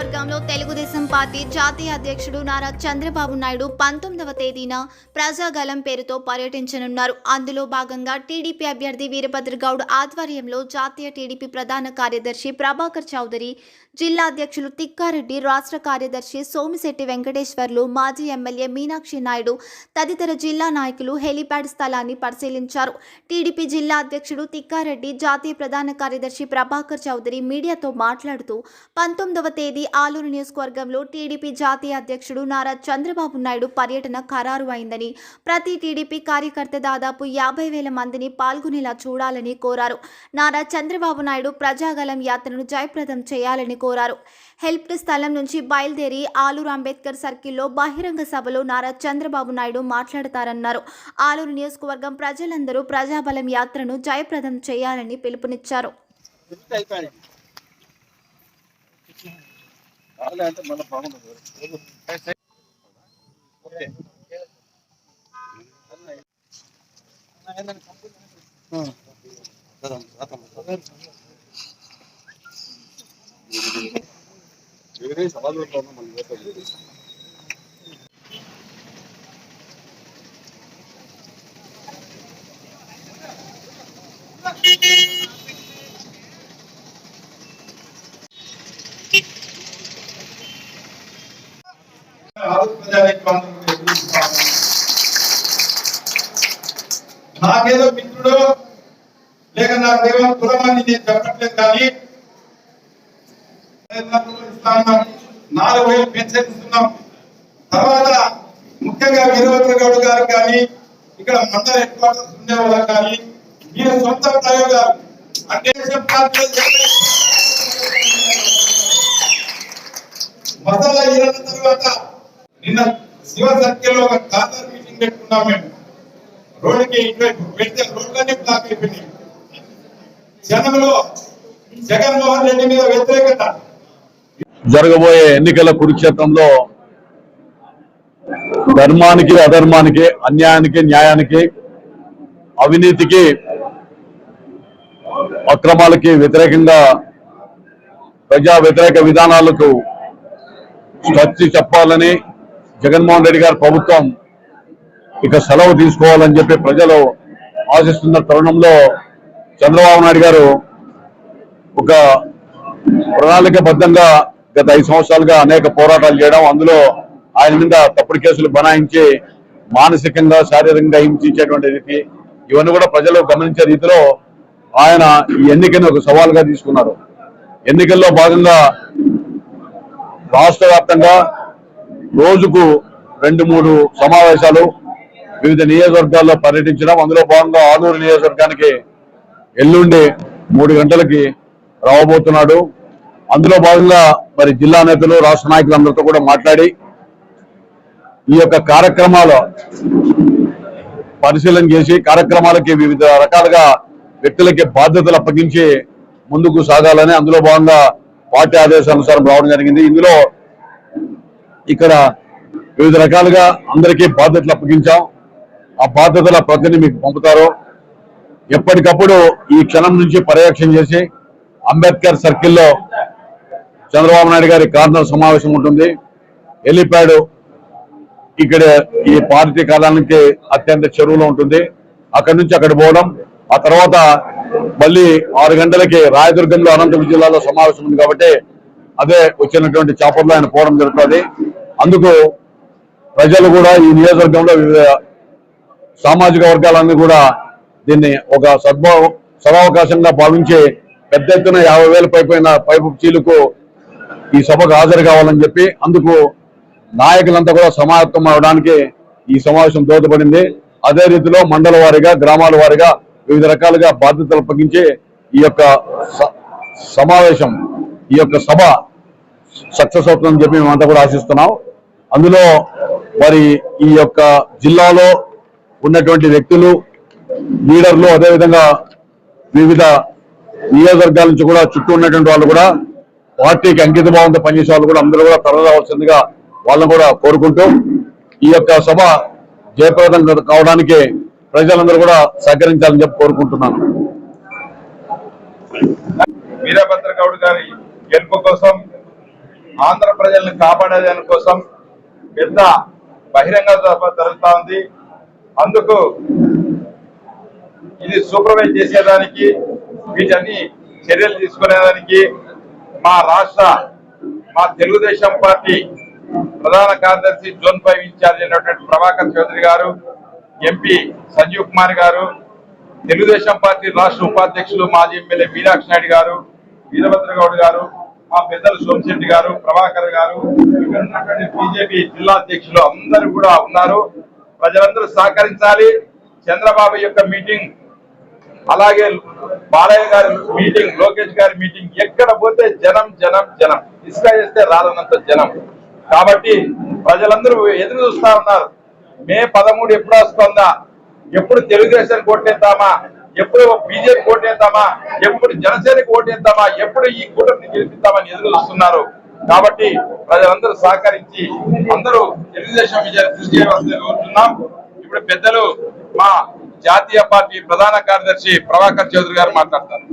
నియోజకవర్గంలో తెలుగుదేశం పార్టీ జాతీయ అధ్యక్షుడు నారా చంద్రబాబు నాయుడు పంతొమ్మిదవ తేదీన ప్రజాగలం పేరుతో పర్యటించనున్నారు. అందులో భాగంగా టీడీపీ అభ్యర్థి వీరభద్రగౌడ్ ఆధ్వర్యంలో జాతీయ టీడీపీ ప్రధాన కార్యదర్శి ప్రభాకర్ చౌదరి జిల్లా అధ్యక్షులు తిక్కారెడ్డి రాష్ట్ర కార్యదర్శి సోమిశెట్టి వెంకటేశ్వర్లు మాజీ ఎమ్మెల్యే మీనాక్షి నాయుడు తదితర జిల్లా నాయకులు హెలీప్యాడ్ స్థలాన్ని పరిశీలించారు. టీడీపీ జిల్లా అధ్యక్షుడు తిక్కారెడ్డి జాతీయ ప్రధాన కార్యదర్శి ప్రభాకర్ చౌదరి మీడియాతో మాట్లాడుతూ పంతొమ్మిదవ తేదీ ఆలూరు నియోజకవర్గంలో టీడీపీ జాతీయ అధ్యక్షుడు నారా చంద్రబాబు నాయుడు పర్యటన ఖరారు అయిందని ప్రతి టీడీపీ కార్యకర్త దాదాపు యాభై వేల మందిని పాల్గొనేలా చూడాలని కోరారు. నారా చంద్రబాబు నాయుడు ప్రజాగలం యాత్రను జయప్రదం చేయాలని కోరారు. హెల్ప్ స్థలం నుంచి బయలుదేరి ఆలూరు అంబేద్కర్ సర్కిల్లో బహిరంగ సభలో నారా చంద్రబాబు నాయుడు మాట్లాడతారన్నారు. ఆలూరు నియోజకవర్గం ప్రజలందరూ ప్రజాబలం యాత్రను జయప్రదం చేయాలని పిలుపునిచ్చారు. అయిపోయాయి రాలే అంటే మళ్ళీ బాగుండదు ఓకే నాకేదో మిత్రుడు లేక నాకు దేవం కులమని నేను చెప్పట్లేదు కానీ ఇస్తాన్నాం. నాలుగు వేలు పెన్షన్ తర్వాత ముఖ్యంగా వీరభద్ర గౌడ్ గారు కానీ ఇక్కడ మండల హెడ్ క్వార్టర్స్ ఉండే వాళ్ళకి కానీ మీరు సొంత ప్రయోగాలు. అంటే పార్టీలో చేరే- మసాలా ఈరన్న తర్వాత నిన్న శివ సంఖ్యలో ఒక కార్నర్ మీటింగ్ పెట్టుకున్నాం మేము. రోడ్డుకి ఇటువైపు పెడితే రోడ్లన్నీ బ్లాక్ అయిపోయినాయి. జనంలో జగన్మోహన్ రెడ్డి మీద వ్యతిరేకత. జరగబోయే ఎన్నికల కురుక్షేత్రంలో ధర్మానికి అధర్మానికి అన్యాయానికి న్యాయానికి అవినీతికి అక్రమాలకి వ్యతిరేకంగా ప్రజా వ్యతిరేక విధానాలకు స్వచ్ఛ చెప్పాలని జగన్మోహన్ రెడ్డి గారి ప్రభుత్వం ఇక సెలవు తీసుకోవాలని చెప్పి ప్రజలు ఆశిస్తున్న తరుణంలో చంద్రబాబు నాయుడు గారు ఒక ప్రణాళికబద్ధంగా గత ఐదు సంవత్సరాలుగా అనేక పోరాటాలు చేయడం అందులో ఆయన మీద తప్పుడు కేసులు బనాయించి మానసికంగా శారీరకంగా హింసించేటువంటి రీతి ఇవన్నీ కూడా ప్రజలు గమనించే రీతిలో ఆయన ఈ ఎన్నికను ఒక సవాల్గా తీసుకున్నారు. ఎన్నికల్లో భాగంగా రాష్ట్ర వ్యాప్తంగా రోజుకు రెండు మూడు సమావేశాలు వివిధ నియోజకవర్గాల్లో పర్యటించడం అందులో భాగంగా ఆలూరు నియోజకవర్గానికి ఎల్లుండి మూడు గంటలకి రావబోతున్నాడు అందులో భాగంగా మరి జిల్లా నేతలు రాష్ట్ర నాయకులందరితో కూడా మాట్లాడి ఈ యొక్క కార్యక్రమాలు పరిశీలన చేసి కార్యక్రమాలకి వివిధ రకాలుగా వ్యక్తులకి బాధ్యతలు అప్పగించి ముందుకు సాగాలని అందులో భాగంగా పార్టీ ఆదేశానుసారం రావడం జరిగింది. ఇందులో ఇక్కడ వివిధ రకాలుగా అందరికీ బాధ్యతలు అప్పగించాం. ఆ బాధ్యతల ప్రతిని మీకు పంపుతారు. ఎప్పటికప్పుడు ఈ క్షణం నుంచి పర్యవేక్షణ చేసి అంబేద్కర్ సర్కిల్లో చంద్రబాబు నాయుడు గారి కార్నర్ సమావేశం ఉంటుంది. హెలిప్యాడ్ ఇక్కడ ఈ పార్టీ కాలానికి అత్యంత చెరువులో ఉంటుంది. అక్కడి నుంచి అక్కడ పోవడం. ఆ తర్వాత మళ్ళీ ఆరు గంటలకి రాయదుర్గంలో అనంతపురం జిల్లాలో సమావేశం ఉంది కాబట్టి అదే వచ్చినటువంటి చాపర్లో ఆయన పోవడం జరుగుతుంది. అందుకు ప్రజలు కూడా ఈ నియోజకవర్గంలో వివిధ సామాజిక వర్గాలన్నీ కూడా దీన్ని ఒక సద్భావ సదావకాశంగా భావించి పెద్ద ఎత్తున యాభై వేల పైపోయిన పైపు చీలుకు ఈ సభకు హాజరు కావాలని చెప్పి అందుకు నాయకులంతా కూడా సమాయత్తం అవడానికి ఈ సమావేశం దోహదపడింది. అదే రీతిలో మండల వారిగా గ్రామాల వారిగా వివిధ రకాలుగా బాధ్యతలు అప్పగించి ఈ యొక్క స- సమావేశం ఈ యొక్క సభ సక్సెస్ అవుతుందని చెప్పి మేమంతా కూడా ఆశిస్తున్నాం. అందులో మరి ఈ యొక్క జిల్లాలో ఉన్నటువంటి వ్యక్తులు లీడర్లు అదేవిధంగా వివిధ నియోజకవర్గాల నుంచి కూడా చుట్టూ ఉన్నటువంటి వాళ్ళు కూడా పార్టీకి అంకిత భావంతో పనిచేసే వాళ్ళు కూడా అందరూ కూడా తరలిరావాల్సిందిగా వాళ్ళని కూడా కోరుకుంటూ ఈ యొక్క సభ జయప్రదం కావడానికి ప్రజలందరూ కూడా సహకరించాలని చెప్పి కోరుకుంటున్నాను. వీరభద్ర గౌడ్ గారి గెలుపు కోసం ఆంధ్ర ప్రజలను కాపాడే దానికోసం పెద్ద బహిరంగ సభ జరుగుతా ఉంది. అందుకు ఇది సూపర్వైజ్ చేసేదానికి వీటన్ని చర్యలు తీసుకునేదానికి మా రాష్ట్ర మా తెలుగుదేశం పార్టీ ప్రధాన కార్యదర్శి జోన్ ఫైవ్ ఇన్ఛార్జ్ అయినటువంటి ప్రభాకర్ చౌదరి గారు ఎంపీ సంజీవ్ కుమార్ గారు తెలుగుదేశం పార్టీ రాష్ట్ర ఉపాధ్యక్షులు మాజీ ఎమ్మెల్యే మీనాక్షి నాయుడు గారు వీరభద్ర గౌడ్ గారు మా పెద్దలు సోమశెట్టి గారు ప్రభాకర్ గారు ఇక్కడ ఉన్నటువంటి బీజేపీ జిల్లా అధ్యక్షులు అందరూ కూడా ఉన్నారు. ప్రజలందరూ సహకరించాలి. చంద్రబాబు యొక్క మీటింగ్ అలాగే బాలయ్య గారి మీటింగ్ లోకేష్ గారి మీటింగ్ ఎక్కడ పోతే జనం జనం జనం. ఇసుక చేస్తే రాలనంత జనం. కాబట్టి ప్రజలందరూ ఎదురు చూస్తా ఉన్నారు. మే పదమూడు ఎప్పుడు వస్తుందా? ఎప్పుడు తెలుగుదేశానికి ఓటేద్దామా ఎప్పుడు బీజేపీ ఓటేద్దామా ఎప్పుడు జనసేనకి ఓటేద్దామా? ఎప్పుడు ఈ కూటమిని గెలిపిద్దామని ఎదురు చూస్తున్నారు. కాబట్టి ప్రజలందరూ సహకరించి అందరూ తెలుగుదేశం విజయాన్ని కృషి కోరుతున్నాం. ఇప్పుడు పెద్దలు మా జాతీయ పార్టీ ప్రధాన కార్యదర్శి ప్రభాకర్ చౌదరి గారు మాట్లాడతారు.